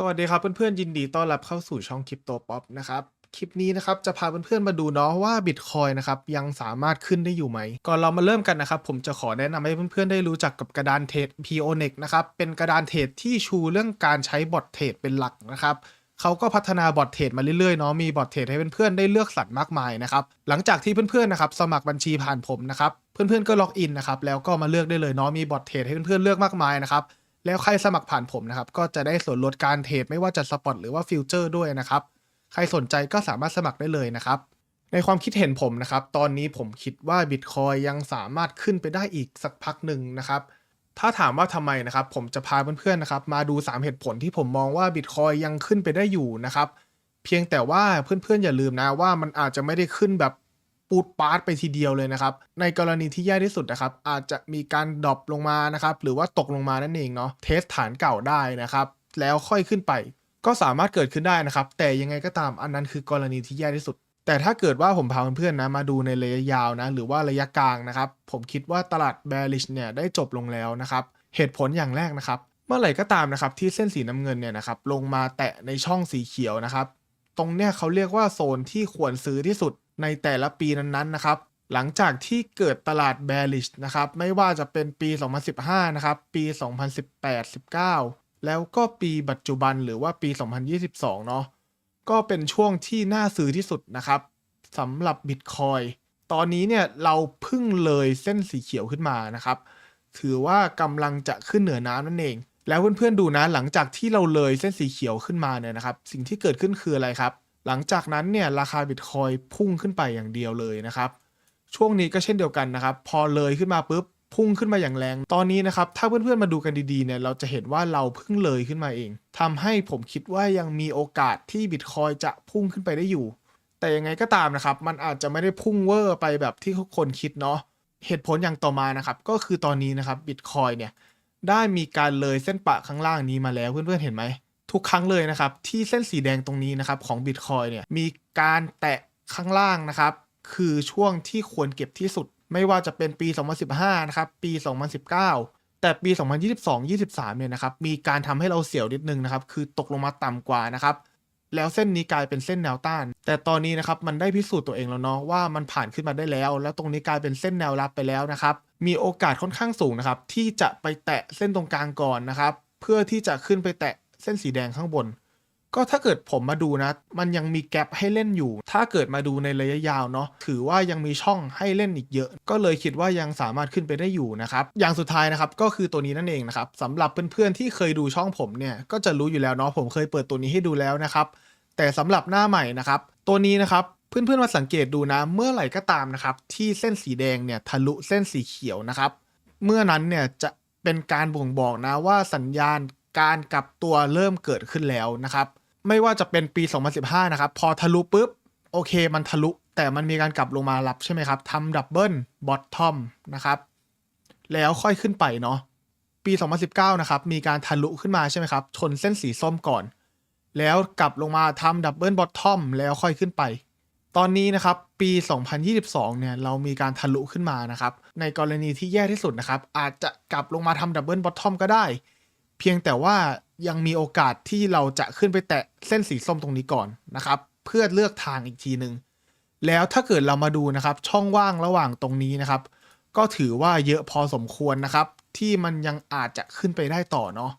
สวัสดีครับเพื่อนๆยินดีต้อนรับเข้าสู่ช่องคริปโตป๊อปนะครับคลิปนี้นะครับจะพาเพื่อนๆมาดูเนาะว่าบิตคอยนะครับยังสามารถขึ้นได้อยู่ไหม ก่อนเรามาเริ่มกันนะครับ ผมจะขอแนะนำให้เพื่อนๆได้รู้จักกับกระดานเทรด p o n e x นะครับเป็นกระดานเทรดที่ชูเรื่องการใช้บอทเทรดเป็นหลักนะครับเขาก็พัฒนาบอทเทรดมาเรื่อยๆเนาะมีบอทเทรดให้เพื่อนๆได้เลือกสรรมากมายนะครับหลังจากที่เพื่อนๆนะครับสมัครบัญชีผ่านผมนะครับเพื่อนๆก็ล็อกอินนะครับแล้วก็มาเลือกได้เลยเนาะมีบอทเทรดให้เพื่อนๆเลือกมากมายนะครับ แล้วใครสมัครผ่านผมนะครับ ก็จะได้ส่วนลดการเทรดไม่ว่าจะสปอตหรือว่าฟิวเจอร์ด้วยนะครับ ใครสนใจก็สามารถสมัครได้เลยนะครับ ในความคิดเห็นผมนะครับ ตอนนี้ผมคิดว่าบิตคอยยังสามารถขึ้นไปได้อีกสักพักหนึ่งนะครับ ถ้าถามว่าทำไมนะครับ ผมจะพาเพื่อนๆนะครับ มาดู 3 เหตุผลที่ผมมองว่าบิตคอยยังขึ้นไปได้อยู่นะครับ เพียงแต่ว่าเพื่อนๆอย่าลืมนะว่ามันอาจจะไม่ได้ขึ้นแบบ ปูดปาร์ตไปทีเดียวเลยนะครับ ในกรณีที่แย่ที่สุดนะครับ อาจจะมีการดรอปลงมานะครับ หรือว่าตกลงมานั่นเองเนาะเทสฐานเก่าได้นะครับ แล้วค่อยขึ้นไป ก็สามารถเกิดขึ้นได้นะครับ แต่ยังไงก็ตามอันนั้นคือกรณีที่แย่ที่สุด แต่ถ้าเกิดว่าผมพาเพื่อนๆนะมาดูในระยะยาวนะ หรือว่าระยะกลางนะครับ ผมคิดว่าตลาด bearish เนี่ยได้จบลงแล้วนะครับเหตุผลอย่างแรกนะครับ เมื่อไหร่ก็ตามนะครับที่เส้นสีน้ำเงินเนี่ยนะครับลงมาแตะในช่องสีเขียวนะครับ ตรงเนี้ยเขาเรียกว่าโซนที่ควรซื้อที่สุด ในแต่ละปีนั้นๆนะครับหลังจากที่เกิดตลาด bearish นะครับไม่ว่าจะเป็นปี 2015 นะครับ ปี 2018-19 แล้วก็ปีปัจจุบันหรือว่าปี 2022 เนาะก็เป็นช่วงที่น่าซื้อที่สุดนะครับสำหรับ Bitcoin ตอนนี้เนี่ยเราพิ่งเลยเส้นสีเขียวขึ้นมานะครับ ถือว่ากำลังจะขึ้นเหนือน้ำนั่นเอง แล้วเพื่อนๆดูนะหลังจากที่เราเลยเส้นสีเขียวขึ้นมาเนี่ยนะครับ สิ่งที่เกิดขึ้นคืออะไรครับ หลังจากนั้นเนี่ยราคาบิตคอยพุ่งขึ้นไปอย่างเดียวเลยนะครับ ช่วงนี้ก็เช่นเดียวกันนะครับ พอเลยขึ้นมาปุ๊บพุ่งขึ้นมาอย่างแรง ตอนนี้นะครับ ถ้าเพื่อนๆมาดูกันดีๆเนี่ยเราจะเห็นว่าเราเพิ่งเลยขึ้นมาเองทำให้ผมคิดว่ายังมีโอกาสที่บิตคอยจะพุ่งขึ้นไปได้อยู่ แต่ยังไงก็ตามนะครับ มันอาจจะไม่ได้พุ่งเวอร์ไปแบบที่ทุกคนคิดเนาะเหตุผลอย่างต่อมานะครับ ก็คือตอนนี้นะครับบิตคอยเนี่ยได้มีการเลยเส้นปะข้างล่างนี้มาแล้วเพื่อนๆเห็นไหม ทุกครั้งเลยนะครับ ที่เส้นสีแดงตรงนี้นะครับของ Bitcoin เนี่ยมีการแตะข้างล่างนะครับ คือช่วงที่ควรเก็บที่สุด ไม่ว่าจะเป็นปี 2015 นะครับ ปี 2019 แต่ปี 2022-23 เนี่ยนะครับ มีการทำให้เราเสียวนิดนึงนะครับ คือตกลงมาต่ำกว่านะครับ แล้วเส้นนี้กลายเป็นเส้นแนวต้าน แต่ตอนนี้นะครับมันได้พิสูจน์ตัวเองแล้วเนาะว่ามันผ่านขึ้นมาได้แล้ว แล้วตรงนี้กลายเป็นเส้นแนวรับไปแล้วนะครับ มีโอกาสค่อนข้างสูงนะครับที่จะไปแตะเส้นตรงกลางก่อนนะครับ เพื่อที่จะขึ้นไปแตะ เส้นสีแดงข้างบน ก็ถ้าเกิดผมมาดูนะ มันยังมีแกลบให้เล่นอยู่ ถ้าเกิดมาดูในระยะยาวเนาะถือว่ายังมีช่องให้เล่นอีกเยอะ ก็เลยคิดว่ายังสามารถขึ้นไปได้อยู่นะครับ อย่างสุดท้ายนะครับก็คือตัวนี้นั่นเองนะครับสำหรับเพื่อนๆที่เคยดูช่องผมเนี่ยก็จะรู้อยู่แล้วเนาะผมเคยเปิดตัวนี้ให้ดูแล้วนะครับแต่สำหรับหน้าใหม่นะครับตัวนี้นะครับเพื่อนๆมาสังเกตดูนะ เมื่อไหร่ก็ตามนะครับที่เส้นสีแดงเนี่ยทะลุเส้นสีเขียวนะครับ เมื่อนั้นเนี่ยจะเป็นการบ่งบอกนะว่าสัญญาณ การกลับตัวเริ่มเกิดขึ้นแล้วนะครับ ไม่ว่าจะเป็นปี 2015 นะครับ พอทะลุปุ๊บ โอเคมันทะลุ แต่มันมีการกลับลงมารับใช่ไหมครับทำดับเบิลบอททอมนะครับ แล้วค่อยขึ้นไปเนาะปี 2019 นะครับ มีการทะลุขึ้นมาใช่ไหมครับ ชนเส้นสีส้มก่อน แล้วกลับลงมาทำดับเบิลบอททอมแล้วค่อยขึ้นไป ตอนนี้นะครับ ปี 2022 เนี่ย เรามีการทะลุขึ้นมานะครับ ในกรณีที่แย่ที่สุดนะครับ อาจจะกลับลงมาทำดับเบิลบอททอมก็ได้ เพียงแต่ว่ายังมีโอกาสที่เราจะขึ้นไปแตะเส้นสีส้มตรงนี้ก่อนนะครับ เพื่อเลือกทางอีกทีหนึ่งแล้วถ้าเกิดเรามาดูนะครับ ช่องว่างระหว่างตรงนี้นะครับ ก็ถือว่าเยอะพอสมควรนะครับ ที่มันยังอาจจะขึ้นไปได้ต่อเนาะ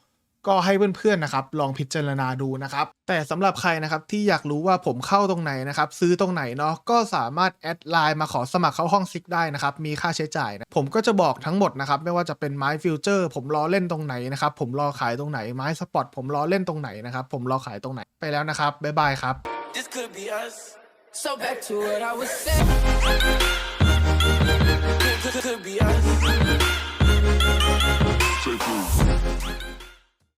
ก็ให้เพื่อนๆนะครับลองพิจารณาดูนะครับ แต่สำหรับใครนะครับที่อยากรู้ว่าผมเข้าตรงไหนนะครับ ซื้อตรงไหนเนาะก็สามารถแอดไลน์มาขอสมัครเข้าห้องซิกได้นะครับ มีค่าใช้จ่ายนะผมก็จะบอกทั้งหมดนะครับ ไม่ว่าจะเป็นไม้ฟิวเจอร์ ผมรอเล่นตรงไหนนะครับ ผมรอขายตรงไหนไม้สปอตผมรอเล่นตรงไหนนะครับ ผมรอขายตรงไหนไปแล้วนะครับบ๊ายบายครับ This could be us so back to what I was saying could be us Take